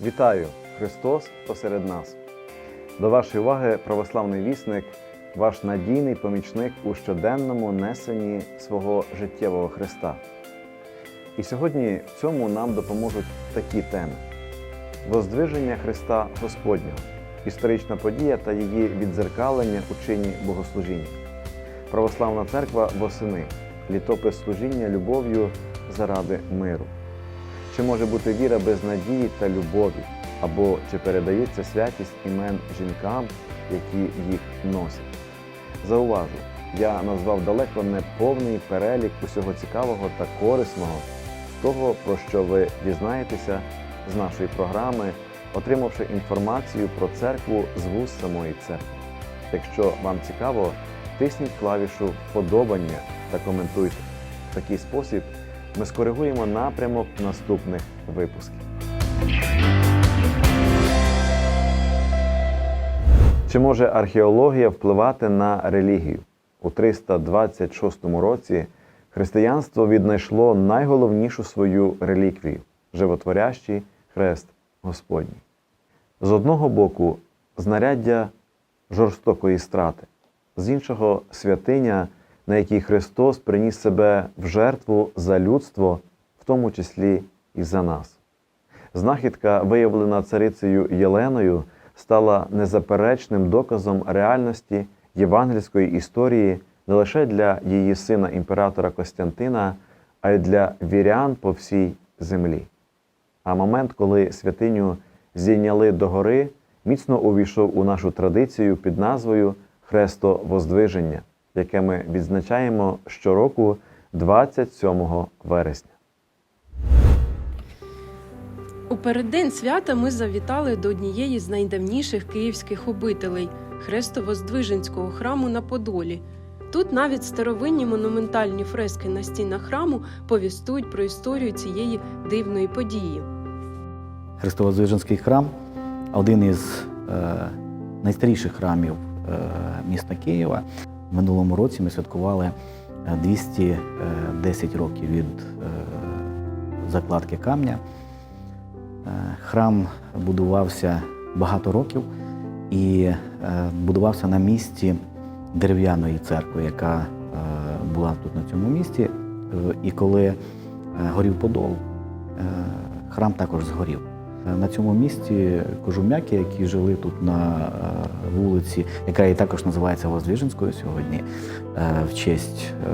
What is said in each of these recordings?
Вітаю! Христос посеред нас. До вашої уваги православний вісник, ваш надійний помічник у щоденному несенні свого життєвого Христа. І сьогодні в цьому нам допоможуть такі теми: Воздвиження Христа Господнього, історична подія та її віддзеркалення у чині богослужіння, Православна церква восени, літопис служіння любов'ю заради миру. Чи може бути віра без надії та любові, або чи передається святість імен жінкам, які їх носять? Зауважу, я назвав далеко не повний перелік усього цікавого та корисного того, про що ви дізнаєтеся з нашої програми, отримавши інформацію про церкву з вуст самої церкви. Якщо вам цікаво, тисніть клавішу Вподобання та коментуйте. В такий спосіб ми скоригуємо напрямок наступних випусків. Чи може археологія впливати на релігію? У 326 році християнство віднайшло найголовнішу свою реліквію животворящий хрест Господній. З одного боку, знаряддя жорстокої страти, з іншого святиня, на якій Христос приніс себе в жертву за людство, в тому числі і за нас. Знахідка, виявлена царицею Єленою, стала незаперечним доказом реальності євангельської історії не лише для її сина імператора Костянтина, а й для вірян по всій землі. А момент, коли святиню зійняли догори, міцно увійшов у нашу традицію під назвою Хрестовоздвиження, яке ми відзначаємо щороку 27 вересня. У переддень свята ми завітали до однієї з найдавніших київських обителей Хрестово-Здвиженського храму на Подолі. Тут навіть старовинні монументальні фрески на стінах храму повістують про історію цієї дивної події. Христово-Звиженський храм один із е, найстаріших храмів е, міста Києва. Минулому році ми святкували е, 210 років від е, закладки камня. Е, Храм будувався багато років і е, будувався на місці дерев'яної церкви, яка е, була тут на цьому місці. Е, І коли е, горів Подол, е, храм також згорів. На цьому місці кожум'яки, які жили тут на е, вулиці, яка і також називається Воздвиженською сьогодні, е, в честь е,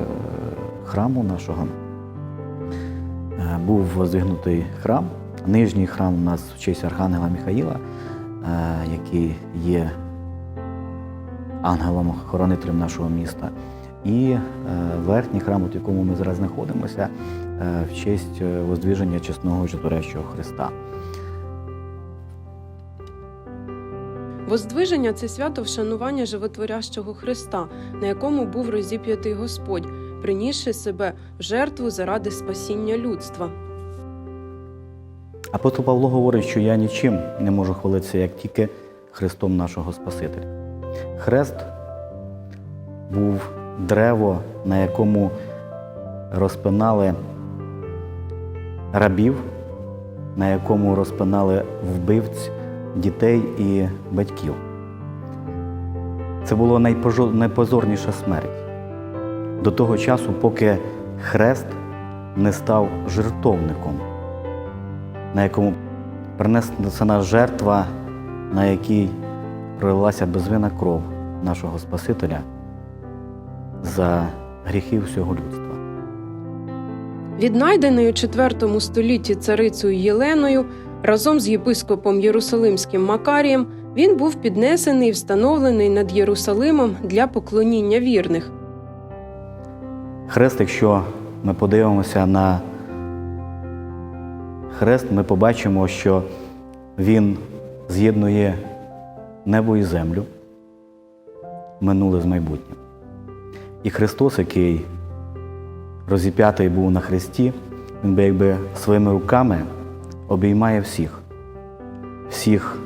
храму нашого, був воздвигнутий храм. Нижній храм у нас в честь Архангела Михаїла, е, який є ангелом-хоронителем нашого міста. І верхній храм, в якому ми зараз знаходимося, в честь воздвиження чесного житворящого Христа. Воздвиження це свято вшанування животворящого Христа, на якому був розіп'ятий Господь, принісши себе в жертву заради спасіння людства. Апостол Павло говорить, що я нічим не можу хвалитися, як тільки Христом нашого Спасителя. Хрест був древо, на якому розпинали рабів, на якому розпинали вбивць дітей і батьків. Це була найпозорніша смерть до того часу, поки хрест не став жертовником на якому принесена жертва, на якій пролилася безвинна кров нашого Спасителя за гріхи всього людства. Віднайдений у IV столітті царицею Єленою разом з єпископом Єрусалимським Макарієм, він був піднесений і встановлений над Єрусалимом для поклоніння вірних. Хрест, якщо ми подивимося на хрест, ми побачимо, що він з'єднує небо і землю, минуле з майбутнім. І Христос, який розіп'ятий був на хресті, він би якби своїми руками обіймає всіх, всіх,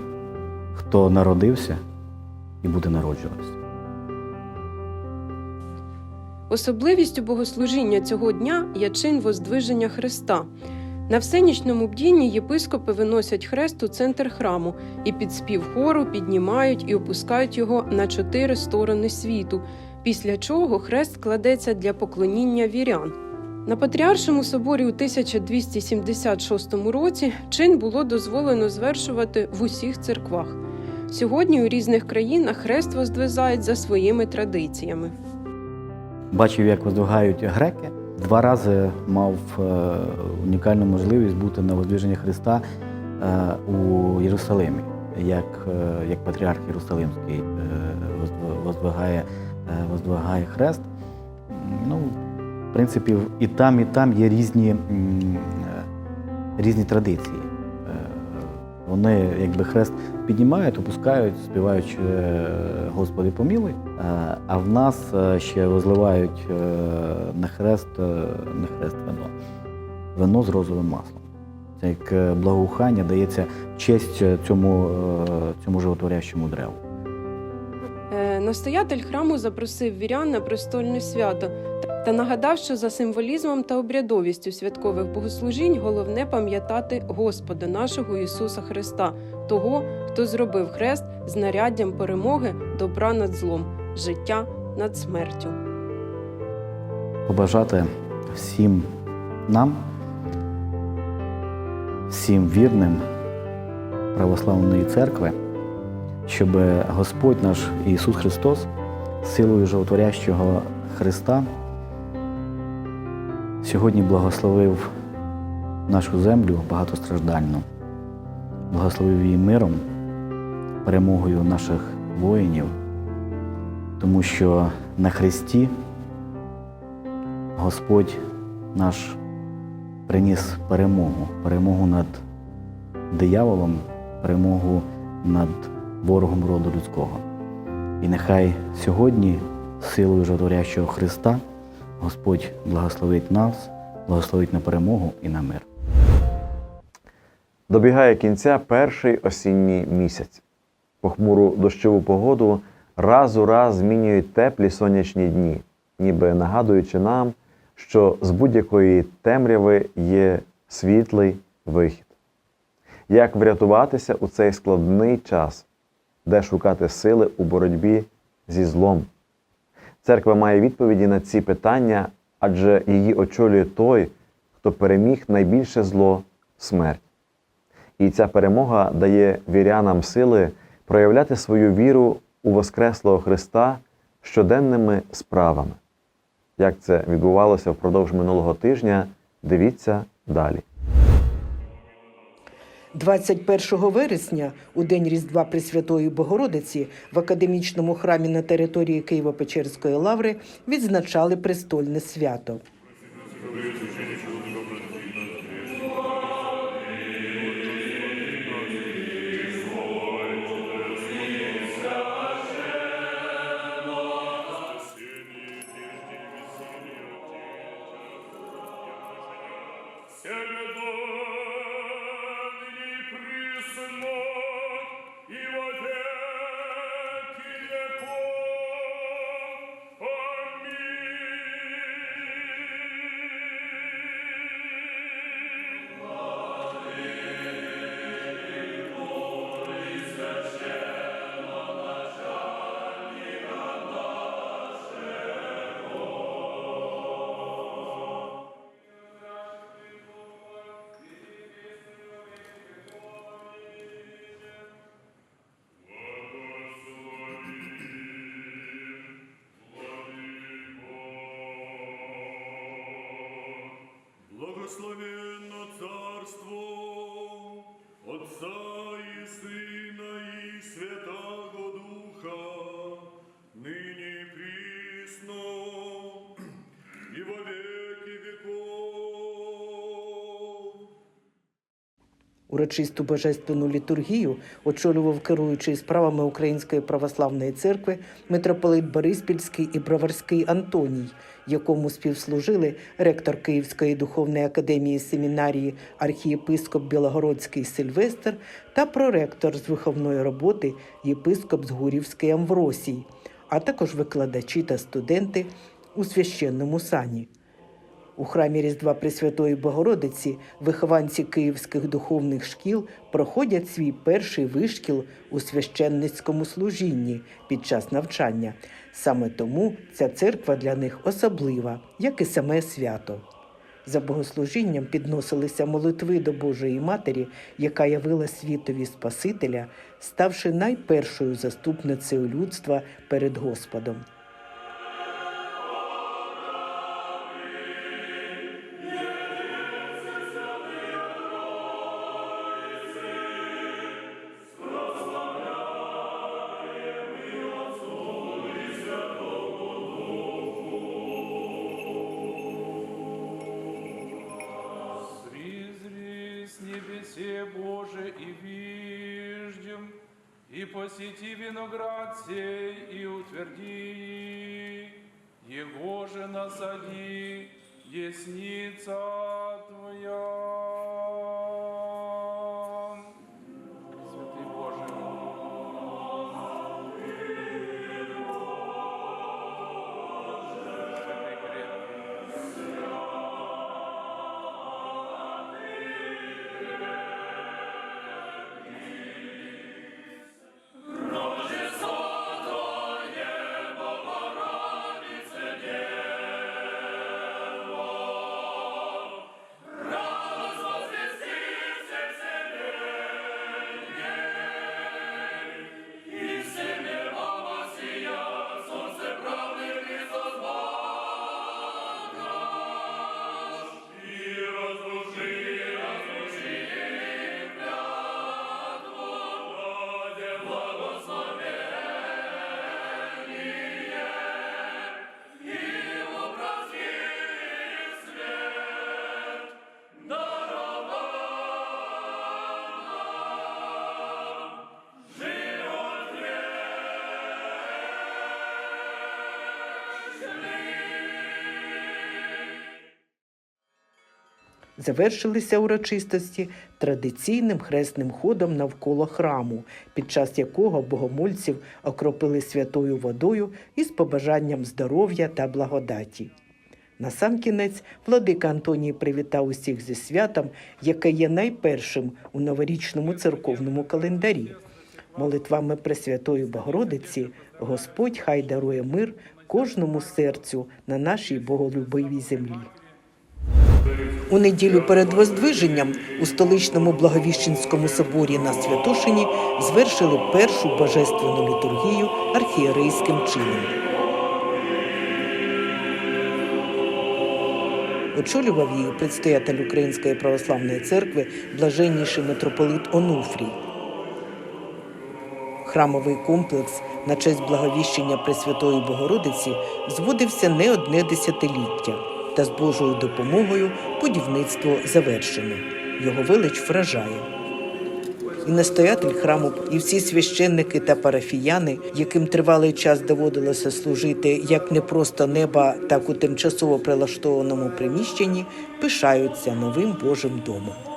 хто народився і буде народжуватися. Особливістю богослужіння цього дня є чин воздвиження Христа. На всенічному бдінні єпископи виносять хрест у центр храму і під спів хору піднімають і опускають його на чотири сторони світу, після чого хрест кладеться для поклоніння вірян. На Патріаршому соборі у 1276 році чин було дозволено звершувати в усіх церквах. Сьогодні у різних країнах хрест воздвизають за своїми традиціями. Бачив, як воздвигають греки. Два рази мав е, унікальну можливість бути на воздвиженні Христа е, у Єрусалимі, як, е, як патріарх Єрусалимський воздвигає, воздвигає хрест. Ну, принципі, і там, і там є різні, е, різні традиції. Е, Вони якби хрест піднімають, опускають, співаючи е, Господи помілуй. Е, А в нас ще возливають е, на хрест, на хрест вино. Вино з розовим маслом. Це як благоухання дається честь цьому, цьому животворящому древу. Настоятель храму запросив вірян на престольне свято та нагадав, що за символізмом та обрядовістю святкових богослужінь головне пам'ятати Господа нашого Ісуса Христа, того, хто зробив хрест знаряддям перемоги добра над злом, життя над смертю. Побажати всім нам, всім вірним православної церкви, щоб Господь наш Ісус Христос силою животворящого Христа сьогодні благословив нашу землю багатостраждальну, благословив її миром, перемогою наших воїнів, тому що на Христі Господь наш приніс перемогу, перемогу над дияволом, перемогу над ворогом роду людського. І нехай сьогодні, силою жадорящого Христа, Господь благословить нас, благословить на перемогу і на мир. Добігає кінця перший осінній місяць. Похмуру дощову погоду раз у раз змінюють теплі сонячні дні, ніби нагадуючи нам, що з будь-якої темряви є світлий вихід. Як врятуватися у цей складний час, де шукати сили у боротьбі зі злом? Церква має відповіді на ці питання, адже її очолює той, хто переміг найбільше зло смерть. І ця перемога дає вірянам сили проявляти свою віру у Воскреслого Христа щоденними справами. Як це відбувалося впродовж минулого тижня, дивіться далі. 21 вересня, у день Різдва Пресвятої Богородиці, в академічному храмі на території Києво-Печерської лаври відзначали престольне свято. Седани Урочисту божественну літургію очолював керуючий справами Української православної церкви митрополит Бориспільський і Броварський Антоній, якому співслужили ректор Київської духовної академії семінарії архієпископ Білогородський Сильвестр та проректор з виховної роботи єпископ Згурівський Амвросій, а також викладачі та студенти у священному сані. У храмі Різдва Пресвятої Богородиці вихованці київських духовних шкіл проходять свій перший вишкіл у священницькому служінні під час навчання. Саме тому ця церква для них особлива, як і саме свято. За богослужінням підносилися молитви до Божої Матері, яка явила світові Спасителя, ставши найпершою заступницею людства перед Господом. Боже и виждем, и посети виноград сей и утверди, его же насади, десница Твоя. Завершилися урочистості традиційним хресним ходом навколо храму, під час якого богомольців окропили святою водою із побажанням здоров'я та благодаті. Насамкінець владика Антоній привітав усіх зі святом, яке є найпершим у новорічному церковному календарі. Молитвами Пресвятої Богородиці Господь хай дарує мир кожному серцю на нашій боголюбивій землі. У неділю перед Воздвиженням у столичному Благовіщенському соборі на Святошині звершили першу божественну літургію архієрейським чином. Очолював її предстоятель Української православної церкви блаженніший митрополит Онуфрій. Храмовий комплекс на честь благовіщення Пресвятої Богородиці зводився не одне десятиліття, та з Божою допомогою будівництво завершено. Його велич вражає. І настоятель храму, і всі священники та парафіяни, яким тривалий час доводилося служити як не просто неба, так у тимчасово прилаштованому приміщенні, пишаються новим Божим домом.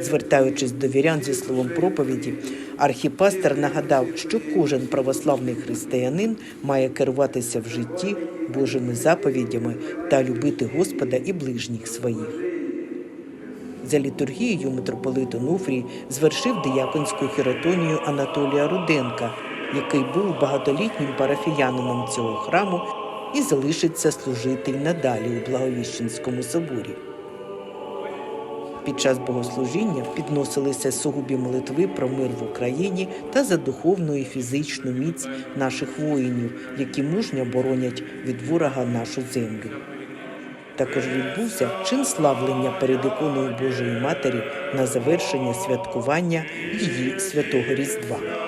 Звертаючись до вірян зі словом проповіді, архіпастер нагадав, що кожен православний християнин має керуватися в житті Божими заповідями та любити Господа і ближніх своїх. За літургією митрополит Онуфрій звершив дияконську хіротонію Анатолія Руденка, який був багатолітнім парафіянином цього храму і залишиться служити й надалі у Благовіщенському соборі. Під час богослужіння підносилися сугубі молитви про мир в Україні та за духовну і фізичну міць наших воїнів, які мужньо боронять від ворога нашу землю. Також відбувся чин славлення перед іконою Божої Матері на завершення святкування її святого Різдва.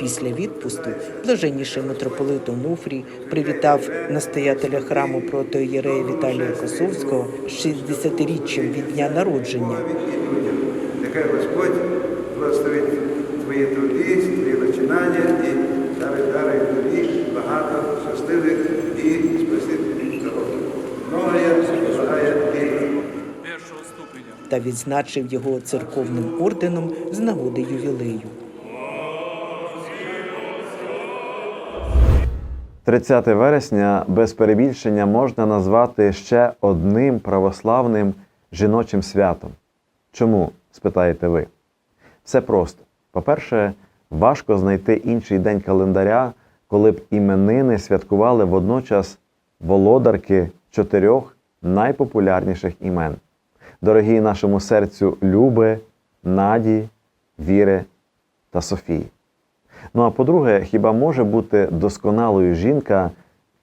Після відпусту блаженніший митрополит Онуфрій привітав настоятеля храму протоієрея Віталія Косовського з 60-річчям від дня народження. Нехай Господь благословить твої труди, твої починання і дари дари тобі багато щасливих і першого ступеня. та відзначив його церковним орденом з нагоди ювілею. 30 вересня без перебільшення можна назвати ще одним православним жіночим святом. Чому? спитаєте ви. Все просто. По-перше, важко знайти інший день календаря, коли б іменини святкували водночас володарки чотирьох найпопулярніших імен. Дорогі нашому серцю Люби, Наді, Віри та Софії. Ну а по-друге, хіба може бути досконалою жінка,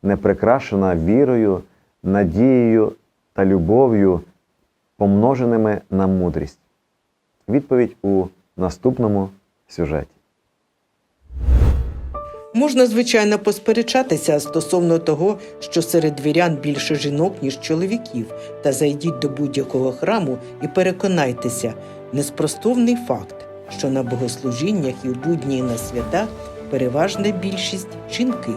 не прикрашена вірою, надією та любов'ю, помноженими на мудрість? Відповідь у наступному сюжеті. Можна, звичайно, посперечатися стосовно того, що серед вірян більше жінок, ніж чоловіків, та зайдіть до будь-якого храму і переконайтеся, неспростовний факт, що на богослужіннях і в будні і на свята переважна більшість жінки.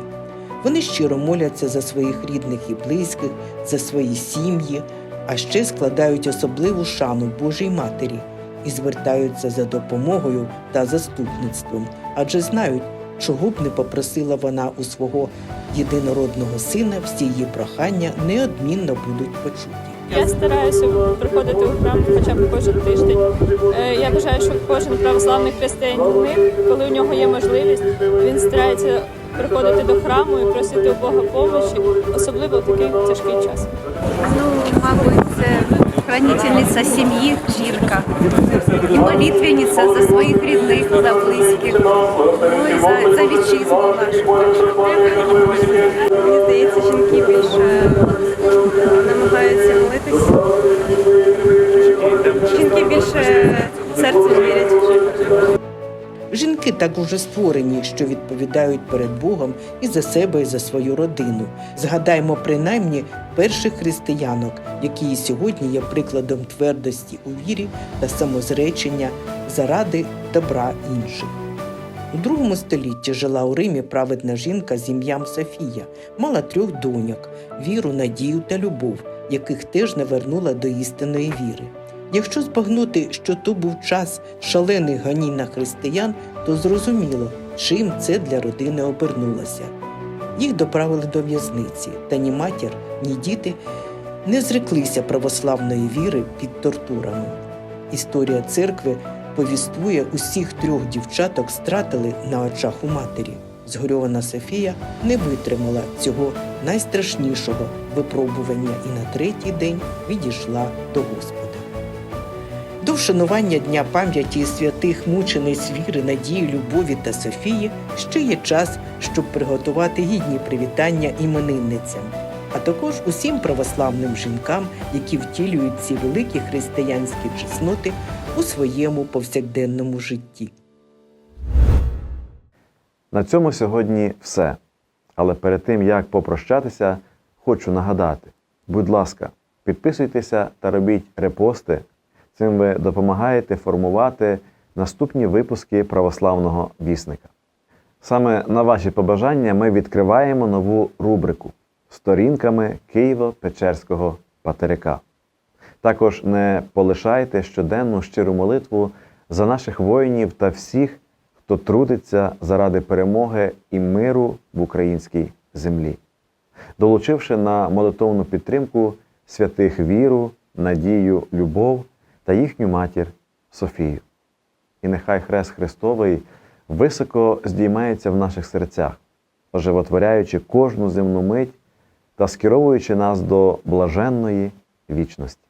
Вони щиро моляться за своїх рідних і близьких, за свої сім'ї, а ще складають особливу шану Божій Матері і звертаються за допомогою та заступництвом, адже знають, чого б не попросила вона у свого єдинородного сина, всі її прохання неодмінно будуть почуті. Я стараюся приходити у храм хоча б кожен тиждень. Е, Я вважаю, що кожен православний християнин, коли у нього є можливість, він старається приходити до храму і просити у Бога помощі, особливо в такий тяжкий час. Ну, мабуть, це хранительниця сім'ї, жінка. І молитвенниця за своїх рідних, за близьких, ну і за, за вітчизну нашу. Мені здається, жінки більше намагаються молитися. Жінки більше серцем вірять. Жінки так уже створені, що відповідають перед Богом і за себе, і за свою родину. Згадаймо принаймні перших християнок, які і сьогодні є прикладом твердості у вірі та самозречення заради добра інших. У другому столітті жила у Римі праведна жінка з ім'ям Софія, мала трьох доньок віру, надію та любов, яких теж навернула до істинної віри. Якщо збагнути, що то був час шалених ганінь на християн, то зрозуміло, чим це для родини обернулося. Їх доправили до в'язниці, та ні матір, ні діти не зреклися православної віри під тортурами. Історія церкви повіствує усіх трьох дівчаток стратили на очах у матері. Згорьована Софія не витримала цього найстрашнішого випробування і на третій день відійшла до Господа. До вшанування Дня пам'яті святих мучениць віри, надії, любові та Софії ще є час, щоб приготувати гідні привітання іменинницям, а також усім православним жінкам, які втілюють ці великі християнські чесноти у своєму повсякденному житті. На цьому сьогодні все. Але перед тим як попрощатися, хочу нагадати: будь ласка, підписуйтеся та робіть репости. Цим ви допомагаєте формувати наступні випуски православного вісника. Саме на ваші побажання ми відкриваємо нову рубрику сторінками Києво-Печерського патерика. Також не полишайте щоденну щиру молитву за наших воїнів та всіх, хто трудиться заради перемоги і миру в українській землі, долучивши на молитовну підтримку святих віру, надію, любов та їхню матір Софію. І нехай Хрест Христовий високо здіймається в наших серцях, оживотворяючи кожну земну мить та скеровуючи нас до блаженної вічності.